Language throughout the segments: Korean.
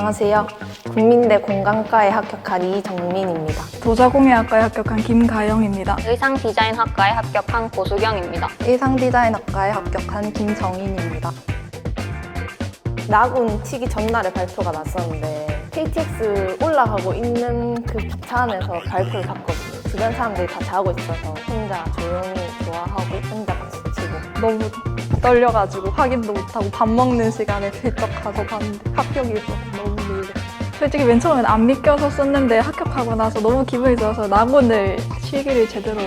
안녕하세요. 국민대 공간과에 합격한 이정민입니다. 도자공예학과에 합격한 김가영입니다. 의상 디자인학과에 합격한 고수경입니다. 일상 디자인학과에 합격한 김정인입니다. 나군 치기 전날에 발표가 났었는데 KTX 올라가고 있는 그 기차 안에서 발표를 봤거든요. 주변 사람들이 다 자고 있어서 혼자 조용히 좋아하고 혼자 박수 치고 너무 떨려가지고 확인도 못하고 밥 먹는 시간에 슬쩍 가서 봤는데 합격이 있어서 너무 놀랐어요. 솔직히 맨 처음엔 안 믿겨서 썼는데 합격하고 나서 너무 기분이 좋아서 낙원을 실기를 제대로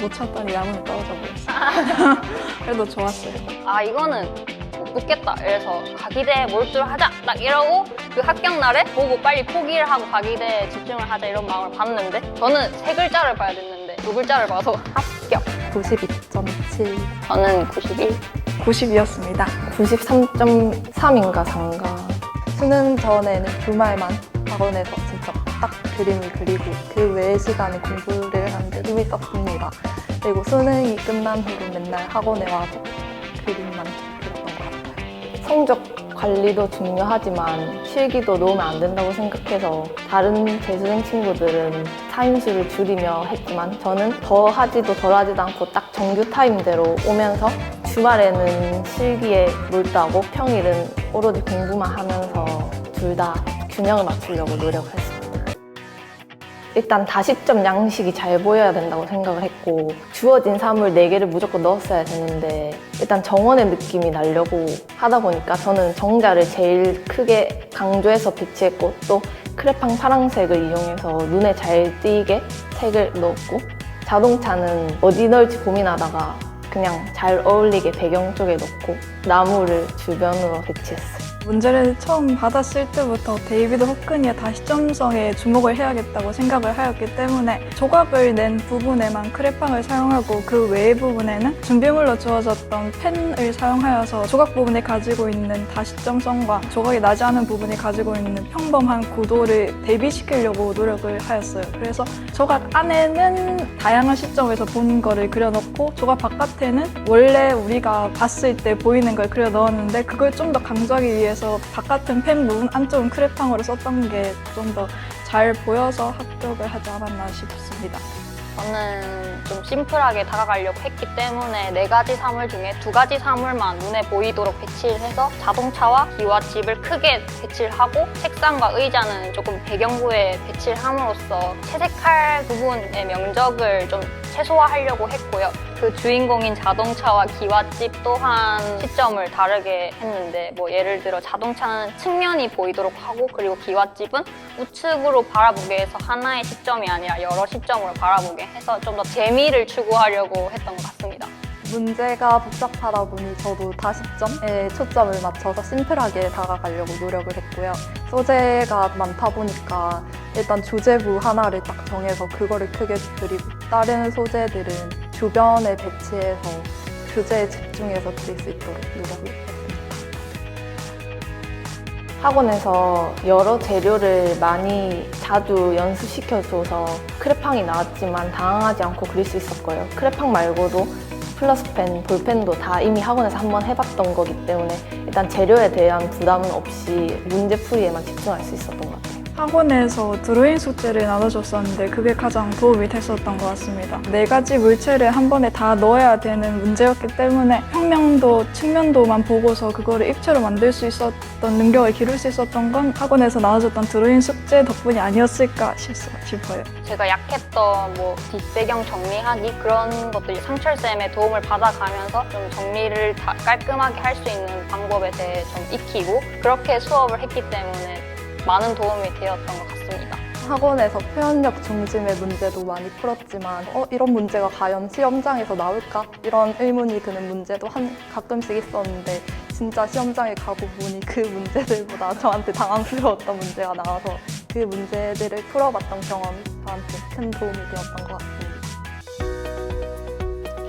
못 쳤더니 낙원이 떨어져 버렸어요. 그래도 좋았어요. 아 이거는 못 붙겠다. 이래서 가기대 몰두하자 딱 이러고 그 합격 날에 보고 빨리 포기를 하고 가기대에 집중을 하자 이런 마음을 받는데 저는 세 글자를 봐야 됐는데 두 글자를 봐서 합격. 92.7 저는 91. 90이었습니다. 93.3인가 4인가 수능 전에는 주말만 학원에서 진짜 딱 그림을 그리고 그 외의 시간에 공부를 하는데 힘이 썼습니다. 그리고 수능이 끝난 후로 맨날 학원에 와서 그림만 그렸던 것 같아요. 성적 관리도 중요하지만 실기도 놓으면 안 된다고 생각해서 다른 재수생 친구들은 타임수를 줄이며 했지만 저는 더 하지도 덜 하지도 않고 딱 정규 타임대로 오면서 주말에는 실기에 몰두하고 평일은 오로지 공부만 하면서 둘 다 균형을 맞추려고 노력을 했습니다. 일단 다시점 양식이 잘 보여야 된다고 생각을 했고 주어진 사물 4개를 무조건 넣었어야 되는데 일단 정원의 느낌이 나려고 하다 보니까 저는 정자를 제일 크게 강조해서 배치했고 또 크레팡 파랑색을 이용해서 눈에 잘 띄게 색을 넣었고 자동차는 어디 넣을지 고민하다가 그냥 잘 어울리게 배경 쪽에 넣고 나무를 주변으로 배치했어요. 문제를 처음 받았을 때부터 데이비드 호크니의 다시점성에 주목을 해야겠다고 생각을 하였기 때문에 조각을 낸 부분에만 크레팡을 사용하고 그 외의 부분에는 준비물로 주어졌던 펜을 사용하여서 조각 부분이 가지고 있는 다시점성과 조각이 나지 않은 부분이 가지고 있는 평범한 구도를 대비시키려고 노력을 하였어요. 그래서 조각 안에는 다양한 시점에서 본 거를 그려넣고 조각 바깥에는 원래 우리가 봤을 때 보이는 걸 그려 넣었는데 그걸 좀 더 강조하기 위해 서 바깥은 펜 부분, 안쪽은 크레팡으로 썼던 게 좀 더 잘 보여서 합격을 하지 않았나 싶습니다. 저는 좀 심플하게 다가가려고 했기 때문에 네 가지 사물 중에 두 가지 사물만 눈에 보이도록 배치를 해서 자동차와 기와 집을 크게 배치를 하고 책상과 의자는 조금 배경부에 배치를 함으로써 채색할 부분의 명적을 좀 최소화하려고 했고요. 그 주인공인 자동차와 기와집 또한 시점을 다르게 했는데 뭐 예를 들어 자동차는 측면이 보이도록 하고 그리고 기와집은 우측으로 바라보게 해서 하나의 시점이 아니라 여러 시점으로 바라보게 해서 좀 더 재미를 추구하려고 했던 것 같습니다. 문제가 복잡하다 보니 저도 다시점에 초점을 맞춰서 심플하게 다가가려고 노력을 했고요. 소재가 많다 보니까 일단 주제부 하나를 딱 정해서 그거를 크게 그리고 다른 소재들은 주변에 배치해서 주제에 집중해서 그릴 수 있도록 노력을 했습니다. 학원에서 여러 재료를 많이 자주 연습시켜줘서 크레팡이 나왔지만 당황하지 않고 그릴 수 있었고요. 크레팡 말고도 플러스펜, 볼펜도 다 이미 학원에서 한번 해봤던 거기 때문에 일단 재료에 대한 부담은 없이 문제풀이에만 집중할 수 있었던 것 같아요. 학원에서 드로잉 숙제를 나눠줬었는데 그게 가장 도움이 됐었던 것 같습니다. 네 가지 물체를 한 번에 다 넣어야 되는 문제였기 때문에 평면도, 측면도만 보고서 그거를 입체로 만들 수 있었던 능력을 기를 수 있었던 건 학원에서 나눠줬던 드로잉 숙제 덕분이 아니었을까 싶- 싶어요. 제가 약했던 뭐 뒷배경 정리하기 그런 것들이 상철쌤의 도움을 받아가면서 좀 정리를 다 깔끔하게 할 수 있는 방법에 대해 좀 익히고 그렇게 수업을 했기 때문에 많은 도움이 되었던 것 같습니다. 학원에서 표현력 중심의 문제도 많이 풀었지만 어, 이런 문제가 과연 시험장에서 나올까? 이런 의문이 드는 문제도 한 가끔씩 있었는데 진짜 시험장에 가고 보니 그 문제들보다 저한테 당황스러웠던 문제가 나와서 그 문제들을 풀어봤던 경험이 저한테 큰 도움이 되었던 것 같습니다.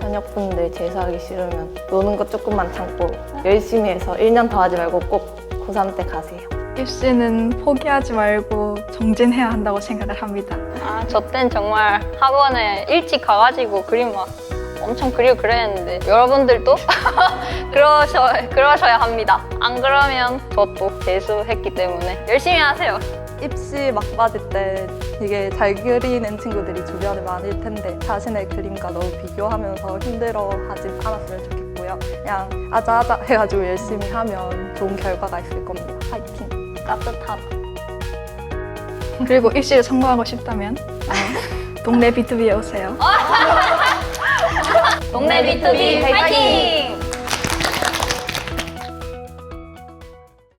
현역분들 재수하기 싫으면 노는 거 조금만 참고 열심히 해서 1년 더 하지 말고 꼭 고3 때 가세요. 입시는 포기하지 말고 정진해야 한다고 생각을 합니다. 아, 저 땐 정말 학원에 일찍 가가지고 그림 막 엄청 그리고 그랬는데 여러분들도 그러셔, 그러셔야 합니다. 안 그러면 저또 재수했기 때문에 열심히 하세요. 입시 막바지 때 되게 잘 그리는 친구들이 주변에 많을 텐데 자신의 그림과 너무 비교하면서 힘들어하지 않았으면 좋겠고요. 그냥 아자아자 해가지고 열심히 하면 좋은 결과가 있을 겁니다. 파이팅! 따뜻하다. 그리고 입시를 성공하고 싶다면 어, 동네 B2B에 오세요. 동네 B2B 파이팅!